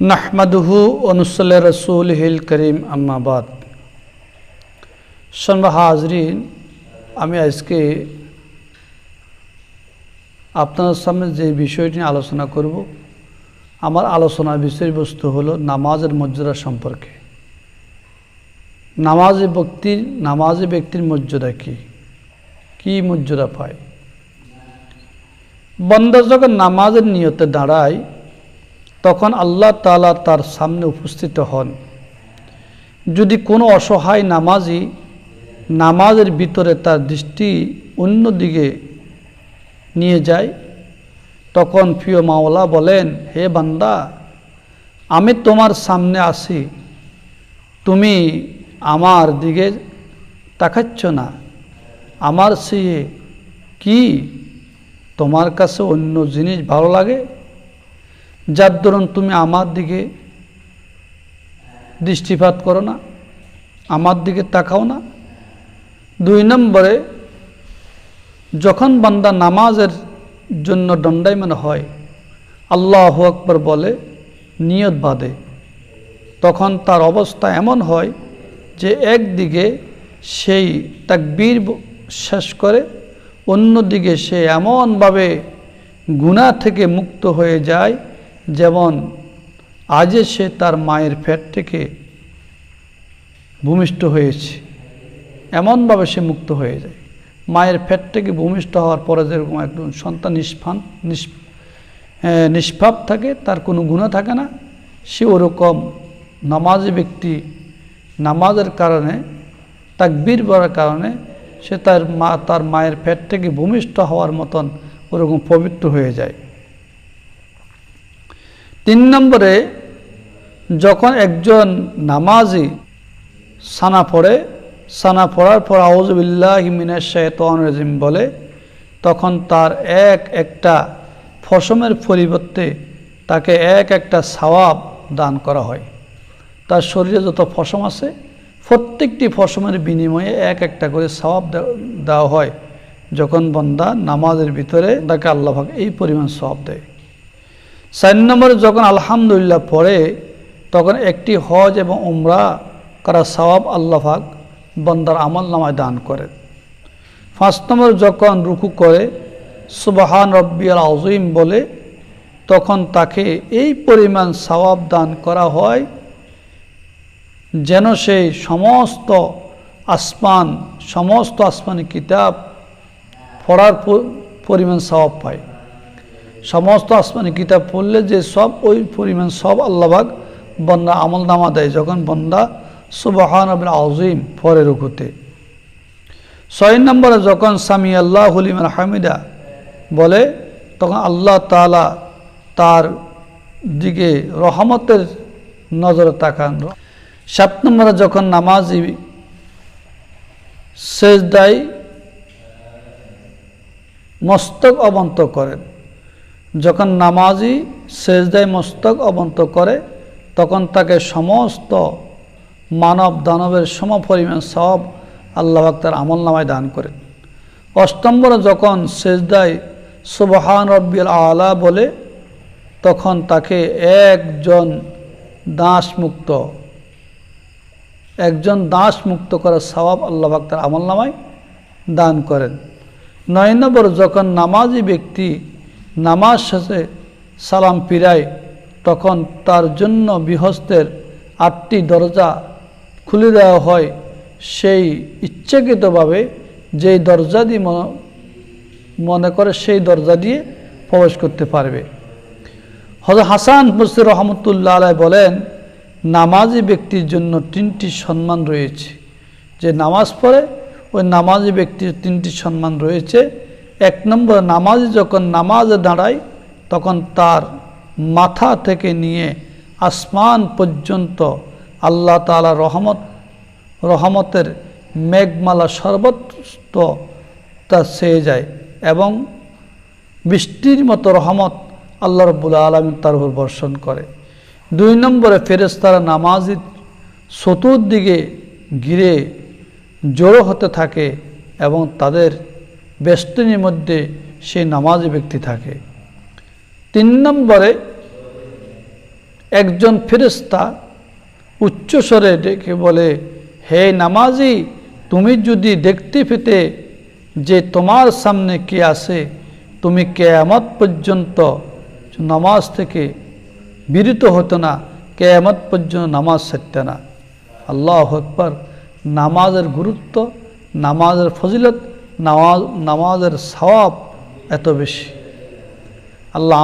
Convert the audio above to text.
নাহমাদুহু অনুসল্লা রসুল হিল করিম আম্মাবাদ সন্বা হাজরিন, আমি আজকে আপনার সামনে যে বিষয়টি নিয়ে আলোচনা করব, আমার আলোচনার বিষয়বস্তু হলো নামাজের মর্যাদা সম্পর্কে। নামাজে ব্যক্তির নামাজে ব্যক্তির মর্যাদা কী? কী মর্যাদা পায়? বন্দা যখন নামাজের নিয়তে দাঁড়ায় তখন আল্লাহ তালা তার সামনে উপস্থিত হন। যদি কোনো অসহায় নামাজি নামাজের ভিতরে তার দৃষ্টি অন্য দিকে নিয়ে যায়, তখন প্রিয় মাওলা বলেন, হে বান্দা, আমি তোমার সামনে আসি তুমি আমার দিকে তাকাচ্ছ না। আমার সে কি তোমার কাছে অন্য জিনিস ভালো লাগে? যার দরুন তুমি আমার দিকে দৃষ্টিপাত করো না, আমার দিকে তাকাও না। দুই নম্বরে, যখন বান্দা নামাজের জন্য দণ্ডায়মান হয়, আল্লাহ আকবর বলে, নিয়ত বাদে তখন তার অবস্থা এমন হয় যে একদিকে সেই তাকবীর শেষ করে, অন্যদিকে সে এমনভাবে গুণা থেকে মুক্ত হয়ে যায় যেমন আজে সে তার মায়ের ফ্যাট থেকে ভূমিষ্ঠ হয়েছে, এমনভাবে সে মুক্ত হয়ে যায়। মায়ের ফ্যাট থেকে ভূমিষ্ঠ হওয়ার পরে যেরকম একজন সন্তান নিষ্পান নিষ্পাপ থাকে, তার কোনো গুণা থাকে না, সে ওরকম নামাজি ব্যক্তি নামাজের কারণে, তাকবীর বলার কারণে সে তার মা, তার মায়ের পেট থেকে ভূমিষ্ঠ হওয়ার মতন ওরকম পবিত্র হয়ে যায়। তিন নম্বরে যখন একজন নামাজি সানা পড়ে, সানা পড়ার পর আউজবিল্লাহ হিমিনের শেতন রাজিম বলে, তখন তার এক একটা ফসমের পরিবর্তে তাকে এক একটা সওয়াব দান করা হয়। তার শরীরে যত ফসম আছে, প্রত্যেকটি ফসমের বিনিময়ে এক একটা করে সওয়াব দেওয়া হয়। যখন বন্দা নামাজের ভিতরে তাকে আল্লাহাক এই পরিমাণ সওয়াব দেয়। চার নম্বরে যখন আলহামদুলিল্লাহ পড়ে, তখন একটি হজ এবং উমরা করা সওয়াব আল্লাহাক বন্দার আমল নামায় দান করে। পাঁচ নম্বর যখন রুকু করে, সুবাহান রব্বিয়াল আজইম বলে, তখন তাকে এই পরিমাণ সওয়াব দান করা হয় যেন সেই সমস্ত আসমান, সমস্ত আসমানি কিতাব পড়ার পরিমাণ সওয়াব পায়। সমস্ত আসমানি কিতাব পড়লে যে সব, ওই পরিমাণ সব আল্লাহবাগ বন্দা আমল নামা দেয় যখন বন্দা সুবাহান আজিম পরে রুকুতে। ছয় নম্বরে যখন সামি আল্লাহ হলিমান হামিদা বলে, তখন আল্লাহ তালা তার দিকে রহমতের নজরে তাকান। সাত নম্বরে যখন নামাজ নামাজি সেজদাই মস্তক অবন্ত করেন যখন নামাজি সেজদায় মস্তক অবন্ত করে, তখন তাকে সমস্ত মানব দানবের সম পরিমাণ সব আল্লাহ তার আমল নামায় দান করেন। অষ্টম্বরে যখন সেজদায় সুবহান রব্বিল আলা বলে, তখন তাকে একজন দাস মুক্ত একজন দাস মুক্ত করার সবাব আল্লাহ তার আমল নামায় দান করেন। নয় নম্বর, যখন নামাজি ব্যক্তি নামাজ শেষে সালাম পিরায় তখন তার জন্য বিহস্তের আটটি দরজা খুলে দেওয়া হয়। সেই ইচ্ছাকৃতভাবে যেই দরজা দিয়ে মনে করে সেই দরজা দিয়ে প্রবেশ করতে পারবে। হজরত হাসান মুসির রহমতুল্লা আলাই বলেন, নামাজি ব্যক্তির জন্য তিনটি সম্মান রয়েছে। যে নামাজ পড়ে, ওই নামাজি ব্যক্তির তিনটি সম্মান রয়েছে। এক নম্বর নামাজি যখন নামাজে দাঁড়ায়, তখন তার মাথা থেকে নিয়ে আসমান পর্যন্ত আল্লাহ তালা রহমত, রহমতের মেঘমালা সর্বত্র তা সেয়ে যায় এবং বৃষ্টির মতো রহমত আল্লাহ রব্বুল্লা আলম তার উপর বর্ষণ করে। দুই নম্বরে ফেরেস্তারা নামাজি চতুর্দিকে ঘিরে জড়ো হতে থাকে এবং তাদের বেষ্টনীর মধ্যে সেই নামাজি ব্যক্তি থাকে। তিন নম্বরে একজন ফেরেস্তা উচ্চস্বরে ডেকে বলে, হে নামাজি, তুমি যদি দেখতে পেতে যে তোমার সামনে কে আছে, তুমি কেয়ামত পর্যন্ত নামাজ থেকে বিরত হতো না, কেয়ামত পর্যন্ত নামাজ ছাড়তে না। আল্লাহ আকবর। নামাজের গুরুত্ব, নামাজের ফজিলত নামাজ নামাজের সওয়াব এত বেশি। আল্লাহ